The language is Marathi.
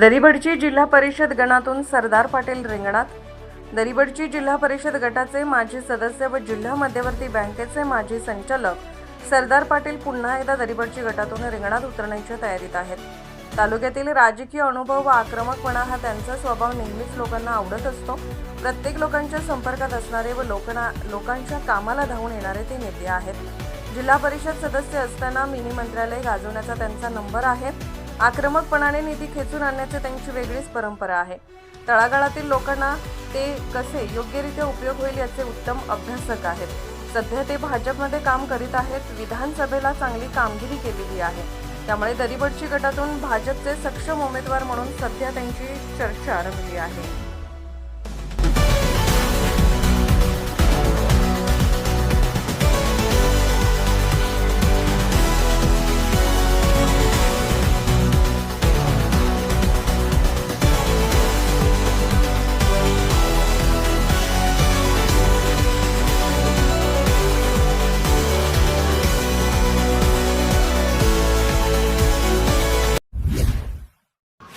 दरिबडची जिल्हा परिषद गणातून सरदार पाटील रिंगणात. दरिबडची जिल्हा परिषद गटाचे माजी सदस्य व जिल्हा मध्यवर्ती बँकेचे माजी संचालक सरदार पाटील पुन्हा एकदा दरिबडची गटातून रिंगणात उतरण्याच्या तयारीत आहेत. तालुक्यातील राजकीय अनुभव व आक्रमकपणा हा त्यांचा स्वभाव नेहमीच लोकांना आवडत असतो. प्रत्येक लोकांच्या संपर्कात असणारे व लोकांना लोकांच्या कामाला धावून येणारे ते नेते आहेत. जिल्हा परिषद सदस्य असताना मिनी मंत्रालय गाजवण्याचा त्यांचा नंबर आहे. आक्रमकपणाने निधी खेचून आणण्याची त्यांची वेगळीच परंपरा आहे. तळागाळातील लोकांना ते कसे योग्यरित्या उपयोग होईल याचे उत्तम अभ्यासक आहेत. सध्या ते भाजपमध्ये काम करीत आहेत विधानसभेला चांगली कामगिरी केलेली आहे. त्यामुळे दरीबडची गटातून भाजपचे सक्षम उमेदवार म्हणून सध्या त्यांची चर्चा रंगली आहे.